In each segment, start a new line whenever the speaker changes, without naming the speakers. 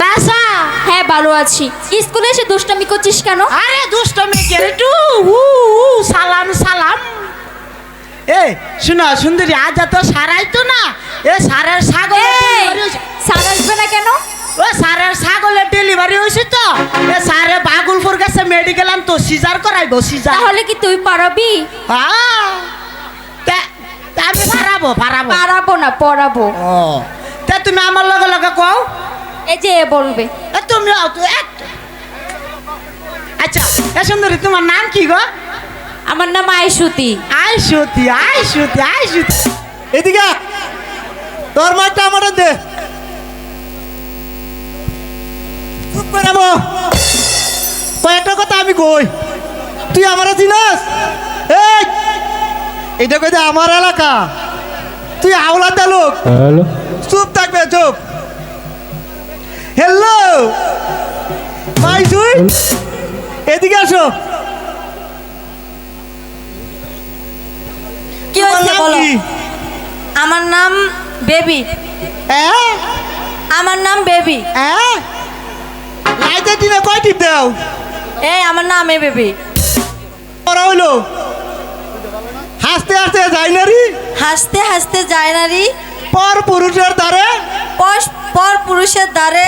না স্যার
হ্যাঁ ভালো আছি। স্কুলে এসে দুষ্টামি করছিস কেন?
আরে দুষ্ট মেয়েকে একটু উ উ সালাম সালাম। এ শোনো সুন্দরী আজ তো সারাই তো না। এ সারের হয়েছে।
স্যার আসবে না কেন?
ও সারের ছাগলের ডেলিভারি হয়েছে তো। এ সারে বাগুলপুর গেছে মেডিকেল আন তো সিজার করাইবো সিজার।
তাহলে কি তুই পারবি?
হ্যাঁ আমি পারাবো পারাবো।
পারাবো না পড়াবো।
ও তা তুমি আমার লগে লগে কও।
এই যে বলবে।
তুমি আও তো এক। আচ্ছা এ সুন্দরী তোমার নাম কি গো?
আমার নাম আয়সুতি
আই সতী আই সতী আই সতী
এদিকে। তোর মাঠটা আমার দে চুপ করে কয়েকটা কথা আমি কই? তুই আমার চিনাস? এই এটা কইতে আমার এলাকা। তুই আওলাদা লোক। চুপ থাকবে চুপ। হ্যালো ভাই তুই এদিকে আসো।
কি হয়েছে বলো? আমার নাম বেবি। আমার নাম বেবি।
লাইটের দিনে কয় টিপ দাও?
এই আমার নাম এ বেবি।
করা হইল? হাসতে হাসতে যাই না রি?
হাসতে হাসতে যায় না রি।
পর পুরুষের দ্বারে
পর- পর পুরুষের দ্বারে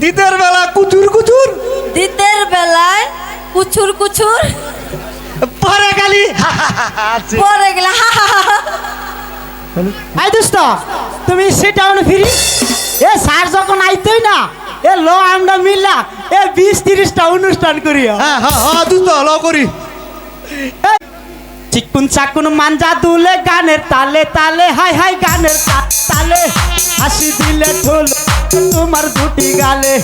দিতের বেলা কুচুর কুচুর।
দিতের বেলায় কুচুর কুচুর।
পরে খালি
পরে গেলে হা হা হা হা।
আই দোস্ত তুমি সেটা ফিরি। এ স্যার যখন আইতই না এ ল আমরা মিললা এ বিশ তিরিশটা অনুষ্ঠান করি
হ্যাঁ হ্যাঁ হ্যাঁ দুধ ল করি।
চিকুন চাকুন মাঞ্জা দুলে গানের তালে তালে, হাই হাই গানের তালে। হাসি দিলে ঢোল, তোমার দুটি গালে।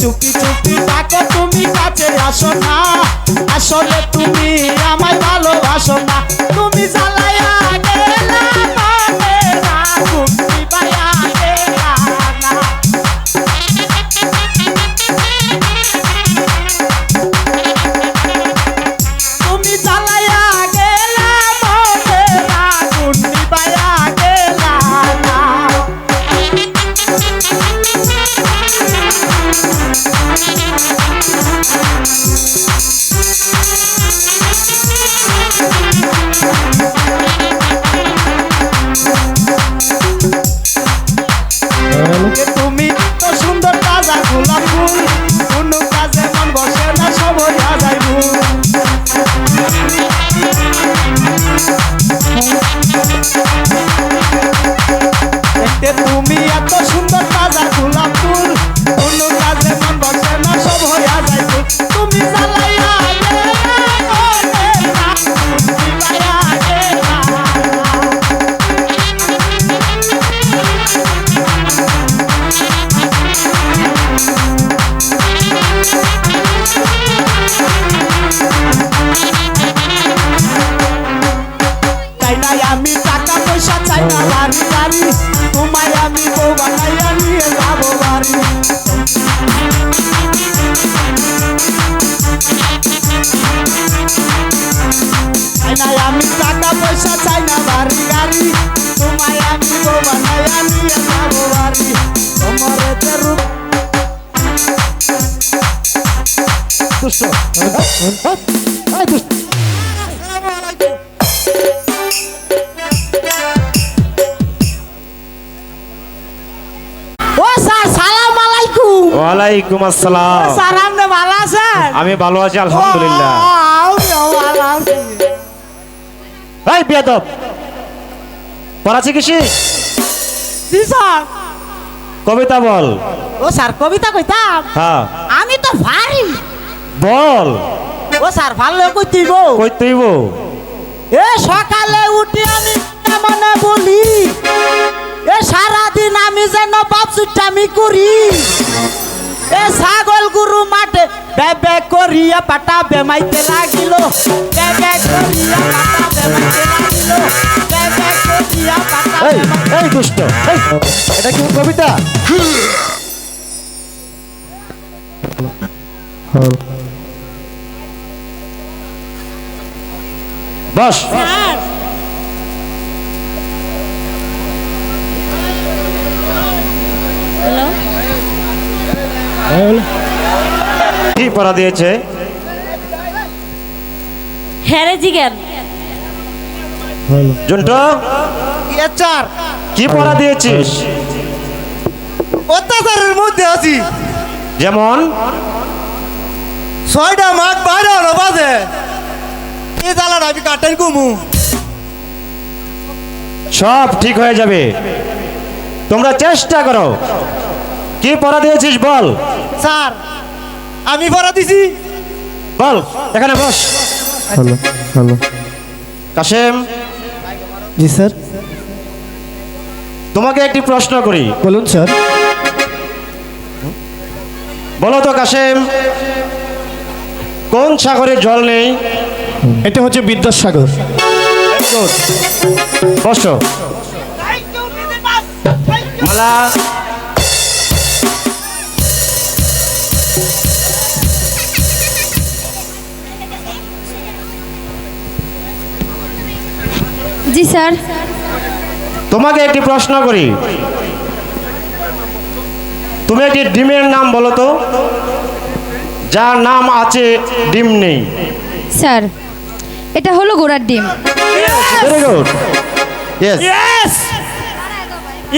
চুপি চুপি ডাকো, তুমি কাছে আসো না। আসলে তুমি আমায় ভালোবাসো না। তুমি জ্বালায়া
ওয়ালাইকুম আসসালাম।
স্যার আপনি ভালো আছেন?
আমি ভালো আছি আলহামদুলিল্লাহ। এই বেয়াদব পড়াচ্ছে কি
জি স্যার।
কবিতা বল।
ও স্যার কবিতা কইতাম?
হ্যাঁ।
আমি তো ভারী
বল।
ও স্যার ভালো কইতিব
কই তুইব
এ সকালে উঠি আমি মনে বলি এ সারাদিন আমি যেন বাপসুটামি করি এ ছাগল গুরু মাঠে বেবে করিয়া পাটা বেমাইতে লাগিল বেবে করিয়া পাটা বেমাইতে লাগিল বেবে করিয়া পাটা
এই এই দুষ্ট এই। এটা কি কবিতা?
বস। কি পড়া দিয়েছে?
হ্যারে জিজ্ঞান
জন্টু?
চার।
কি পড়া দিয়েছিস?
অত্যাচারের মধ্যে আছি।
যেমন?
ছয়টা মাঘ বাইরে হলো বাজে। জ্বালা আমি
সব ঠিক হয়ে যাবে। তোমরা চেষ্টা করো। কি পড়া দিয়েছিস বল?
স্যার আমি ভরা দিছি।
বল এখানে বস।
Hello hello.
কাশেম।
জি স্যার।
তোমাকে একটি প্রশ্ন করি।
বলুন স্যার।
বলো তো কাশেম কোন সাগরে জল নেই?
এটা হচ্ছে বিদ্যাসাগর।
বসো মালা।
জি স্যার।
তোমাকে একটি প্রশ্ন করি। তুমি একটি ডিমের নাম বলো তো? যার নাম আছে ডিম নেই।
স্যার। এটা হলো গোড়ার ডিম।
Very good yes
yes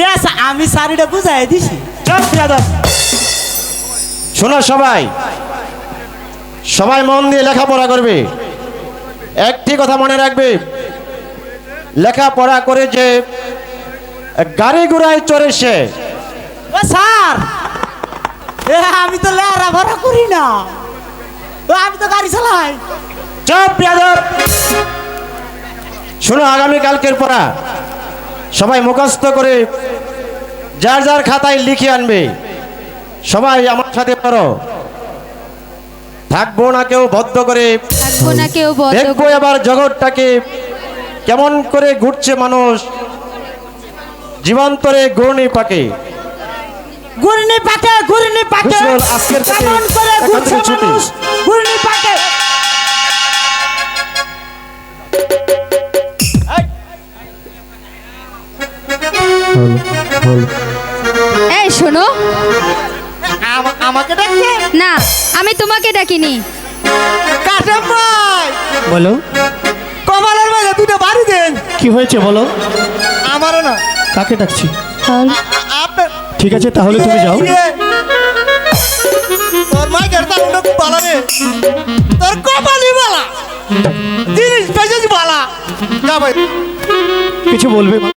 yes আমি শাড়িটা বুঝাই দিছি।
শোনো সবাই। সবাই মন দিয়ে লেখাপড়া করবে। একটি কথা মনে রাখবে। লেখাপড়া করে যে গাড়ি ঘোড়ায় চড়ে সে।
ও স্যার। আমি তো লেরা ভরা করি না। ও আমি তো গাড়ি চালাই।
চপ যাদব শোনো আগামী কালকের পড়া। সবাই মুখস্থ করে যার যার খাতায় লিখে আনবে। সবাই আমার সাথে করো থাকব না কেউ বদ্ধ করে।
থাকব না কেউ
দেখব এবার জগৎটাকে কেমন করে ঘুরছে মানুষ। জীবন্তরে ঘূর্ণি পাকে।
ঘুরনি পাকে ঘুরনি পাকে।
আজকের থেকে
করে
এই শোনো।
আমাকে ডাকছে
না আমি তোমাকে ডাকিনি
কাশেম ভাই!
বলো।
কপালের বাইরে দুটো বাড়ি দেন।
কি হয়েছে বলো?
আমারও না।
কাকে ডাকছি? ঠিক আছে তাহলে তুমি যাও।
তোর মা গেরতা উন্নত বালা রে। তোর কপালই বালা। জিনিস পেয়েছিস বালা। যা ভাই।
কিছু বলবে